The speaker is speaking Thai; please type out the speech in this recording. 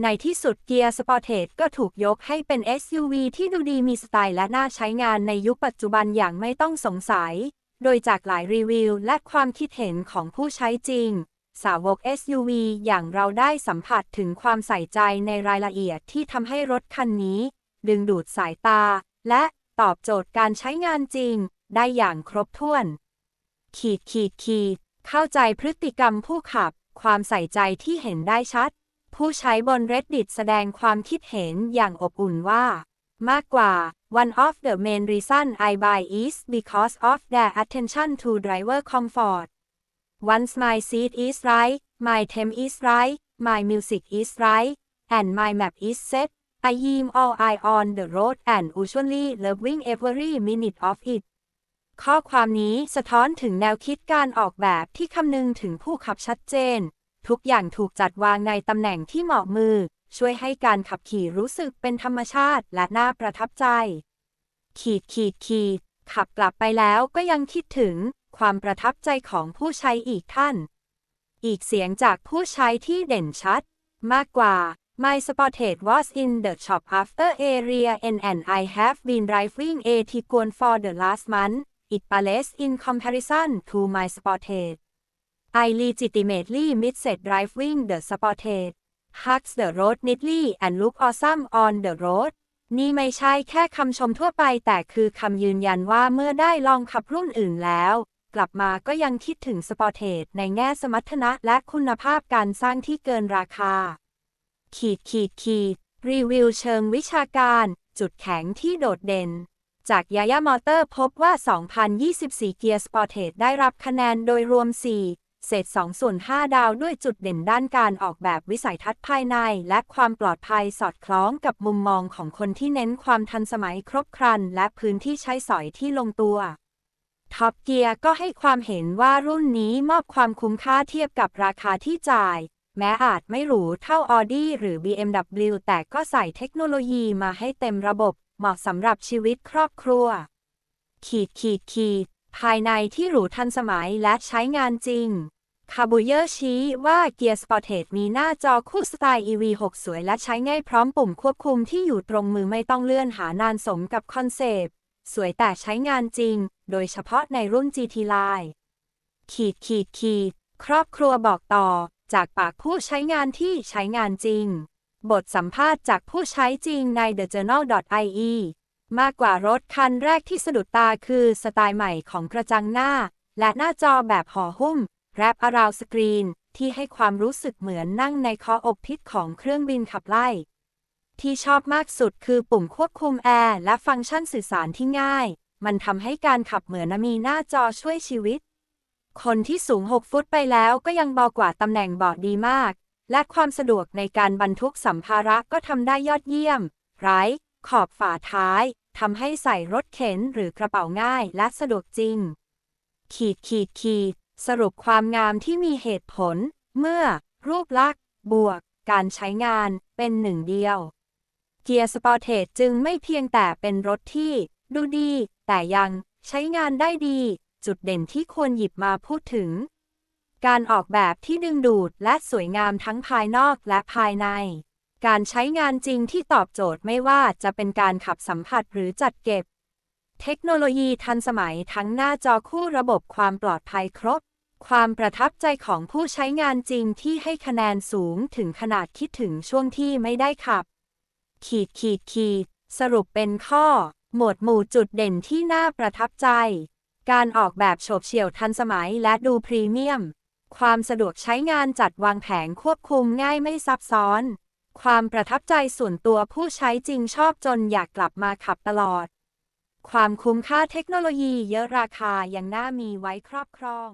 ในที่สุดเกียร์สปอร์เทสก็ถูกยกให้เป็น SUV ที่ดูดีมีสไตล์และน่าใช้งานในยุคปัจจุบันอย่างไม่ต้องสงสัย โดยจากหลายรีวิวและความคิดเห็นของผู้ใช้จริง สาวก SUV อย่างเราได้สัมผัสถึงความใส่ใจในรายละเอียดที่ทำให้รถคันนี้ ดึงดูดสายตา และตอบโจทย์การใช้งานจริง ได้อย่างครบถ้วน ขีดขีดขีด เข้าใจพฤติกรรมผู้ขับ ความใส่ใจที่เห็นได้ชัด ผู้ใช้บน Reddit แสดงความคิดเห็นอย่างอบอุ่นว่า มากกว่า one of the main reason I buy is because of their attention to driver comfort once my seat is right my temp is right my music is right and my map is set I am all eye on the road and usually loving every minute of it ข้อความนี้สะท้อนถึงแนวคิดการออกแบบที่คำนึงถึงผู้ขับชัดเจน ทุกอย่างถูกจัดวางในตำแหน่งที่เหมาะมือ ช่วยให้การขับขี่รู้สึกเป็นธรรมชาติและน่าประทับใจ ขีดขีดขีด ขับกลับไปแล้วก็ยังคิดถึงความประทับใจของผู้ใช้อีกท่าน อีกเสียงจากผู้ใช้ที่เด่นชัด มากกว่า My spotted was in the shop after area and and I have been driving a Tiguan for the last month it pales in comparison to my spotted I legitimately missed driving the spotted hugs the road neatly and look awesome on the road นี่ไม่ใช่แค่คำชมทั่วไปแต่คือคำยืนยันว่าเมื่อได้ลองขับรุ่นอื่นแล้ว กลับมาก็ยังคิดถึงสปอร์เทสในแง่สมรรถนะและคุณภาพการสร้างที่เกินราคา ขีดขีดขีด รีวิวเชิงวิชาการ จุดแข็งที่โดดเด่น จากยายามอเตอร์พบว่า 2024 เกียร์สปอร์เทสได้รับคะแนนโดยรวม 4 เศษ 2 ส่วน 5 ดาวด้วยจุดเด่นด้านการออกแบบวิสัยทัศน์ภายใน และความปลอดภัยสอดคล้องกับมุมมองของคนที่เน้นความทันสมัยครบครัน และพื้นที่ใช้สอยที่ลงตัวท็อปเกียร์ก็ให้ความเห็นว่ารุ่นนี้มอบความคุ้มค่าเทียบกับราคาที่จ่าย แม้อาจไม่หรูเท่า Audi หรือ BMW แต่ก็ใส่เทคโนโลยีมาให้เต็มระบบ เหมาะสำหรับชีวิตครอบครัว ขีดขีดขีด ภายในที่หรูทันสมัยและใช้งานจริง คาบูเยอร์ชี้ว่าเกียร์สปอร์เทสมีหน้าจอคู่สไตล์ EV6 สวยและใช้ง่ายพร้อมปุ่มควบคุมที่อยู่ตรงมือไม่ต้องเลื่อนหานานสมกับคอนเซปต์สวยแต่ใช้งานจริง โดยเฉพาะในรุ่น GT Line ขีดขีดขีด ครอบครัวบอกต่อ จากปากผู้ใช้งานที่ใช้งานจริง บทสัมภาษณ์จากผู้ใช้จริงใน thejournal.ie มากกว่ารถคันแรกที่สะดุดตาคือสไตล์ใหม่ของกระจังหน้า และหน้าจอแบบห่อหุ้มแรปอาราวสกรีนที่ให้ความรู้สึกเหมือนนั่งในคออกพิษของเครื่องบินขับไล่ ที่ชอบมากสุดคือปุ่มควบคุมแอร์และฟังก์ชันสื่อสารที่ง่าย มันทำให้การขับเหมือนมีหน้าจอช่วยชีวิต คนที่สูง 6 ฟุตไปแล้วก็ยังเบอกว่าตำแหน่งเบาะดีมาก และความสะดวกในการบรรทุกสัมภาระก็ทำได้ยอดเยี่ยม ไร้ขอบฝาท้าย ทำให้ใส่รถเข็นหรือกระเป๋าง่ายและสะดวกจริง ขีดขีดขีด สรุปความงามที่มีเหตุผล เมื่อ รูปลักษณ์ บวก การใช้งานเป็นหนึ่งเดียว เกียร์สปอร์เทสจึงไม่เพียงแต่เป็นรถที่ ดูดี แต่ยังใช้งานได้ดี จุดเด่นที่ควรหยิบมาพูดถึง การออกแบบที่ดึงดูดและสวยงามทั้งภายนอกและภายใน การใช้งานจริงที่ตอบโจทย์ไม่ว่าจะเป็นการขับสัมผัสหรือจัดเก็บ เทคโนโลยีทันสมัยทั้งหน้าจอคู่ระบบความปลอดภัยครบ ความประทับใจของผู้ใช้งานจริงที่ให้คะแนนสูงถึงขนาดคิดถึงช่วงที่ไม่ได้ขับ ขีดขีดขีด สรุปเป็นข้อ หมวดหมู่จุดเด่นที่น่าประทับใจ การออกแบบโฉบเฉี่ยวทันสมัยและดูพรีเมียม ความสะดวกใช้งานจัดวางแผงควบคุมง่ายไม่ซับซ้อน ความประทับใจส่วนตัวผู้ใช้จริงชอบจนอยากกลับมาขับตลอด ความคุ้มค่าเทคโนโลยีเยอะราคายังน่ามีไว้ครอบครอง